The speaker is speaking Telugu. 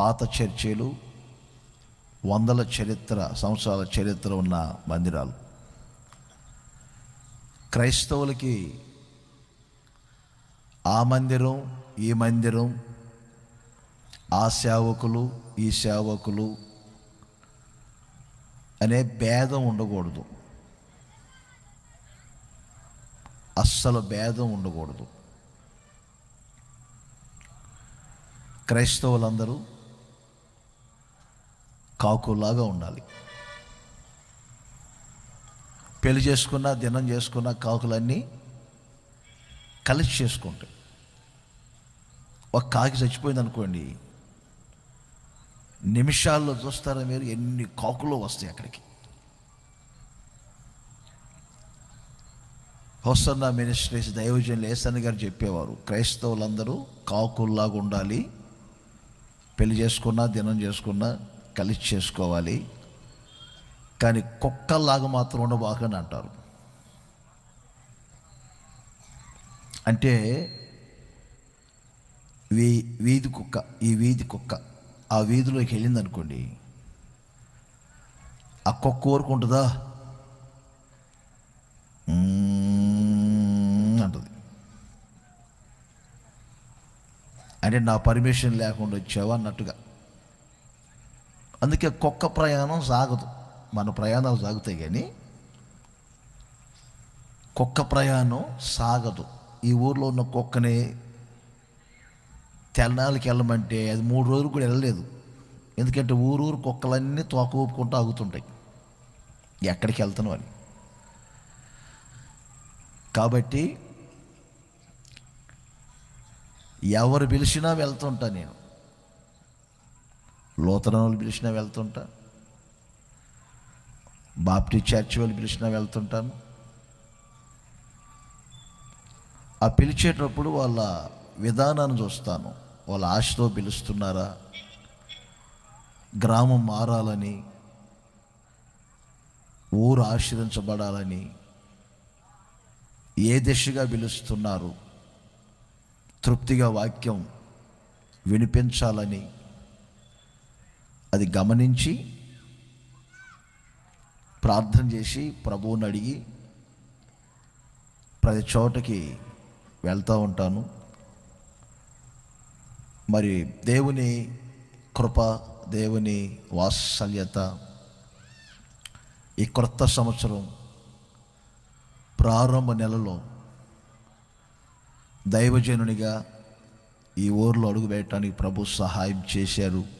పాత చర్చలు వందల చరిత్ర సంవత్సరాల చరిత్ర ఉన్న మందిరాలు. క్రైస్తవులకి ఆ మందిరం ఈ మందిరం ఆ సేవకులు ఈ సేవకులు అనే భేదం ఉండకూడదు. అస్సలు భేదం ఉండకూడదు. క్రైస్తవులందరూ కాకులాగా ఉండాలి. పెళ్ళి చేసుకున్న దినం చేసుకున్న కాకులన్నీ కలిసి చేసుకుంటాయి ఒక కాకి చచ్చిపోయింది అనుకోండి నిమిషాల్లో చూస్తారా మీరు ఎన్ని కాకులు వస్తాయి అక్కడికి. హోసన్న మినిస్ట్రీస్ దైవజనులు లేసన్ గారు చెప్పేవారు క్రైస్తవులందరూ కాకుల్లాగా ఉండాలి. పెళ్ళి చేసుకున్నా దినం చేసుకున్నా కలిసి చేసుకోవాలి. కానీ కుక్కలాగా మాత్రం ఉండబాకని అంటారు. అంటే వీ వీధి కుక్క ఈ వీధి కుక్క ఆ వీధిలోకి వెళ్ళింది అనుకోండి ఆ కుక్క కోరుకుంటుందా మ్మ్ అంటుంది. అంటే నా పర్మిషన్ లేకుండా వచ్చావా అన్నట్టుగా. అందుకే కుక్క ప్రయాణం సాగదు. మన ప్రయాణాలు సాగుతాయి కానీ కుక్క ప్రయాణం సాగదు. ఈ ఊర్లో ఉన్న కుక్కని తెల్లనాలకి వెళ్ళమంటే అది మూడు రోజులు కూడా వెళ్ళలేదు. ఎందుకంటే ఊరు ఊరు కుక్కలన్నీ తోక ఊపుకుంటూ ఆగుతుంటాయి. ఎక్కడికి వెళ్తున్నావు అని. కాబట్టి ఎవరు పిలిచినా వెళ్తుంటా నేను. లోతన వాళ్ళు పిలిచినా వెళ్తుంటా. బాప్టి చర్చ్ వాళ్ళు పిలిచినా వెళ్తుంటాను ఆ పిలిచేటప్పుడు వాళ్ళ విధానాన్ని చూస్తాను. వాళ్ళ ఆశతో పిలుస్తున్నారా? గ్రామం మారాలని ఊరు ఆశ్రయించబడాలని ఏ దిశగా పిలుస్తున్నారు? తృప్తిగా వాక్యం వినిపించాలని అది గమనించి ప్రార్థన చేసి ప్రభువుని అడిగి ప్రతి చోటకి వెళ్తూ ఉంటాను. మరి దేవుని కృప దేవుని వాత్సల్యత ఈ క్రొత్త సంవత్సరం ప్రారంభ నెలలో దైవజనునిగా ఈ ఊర్లో అడుగు వేయటానికి ప్రభు సహాయం చేశారు.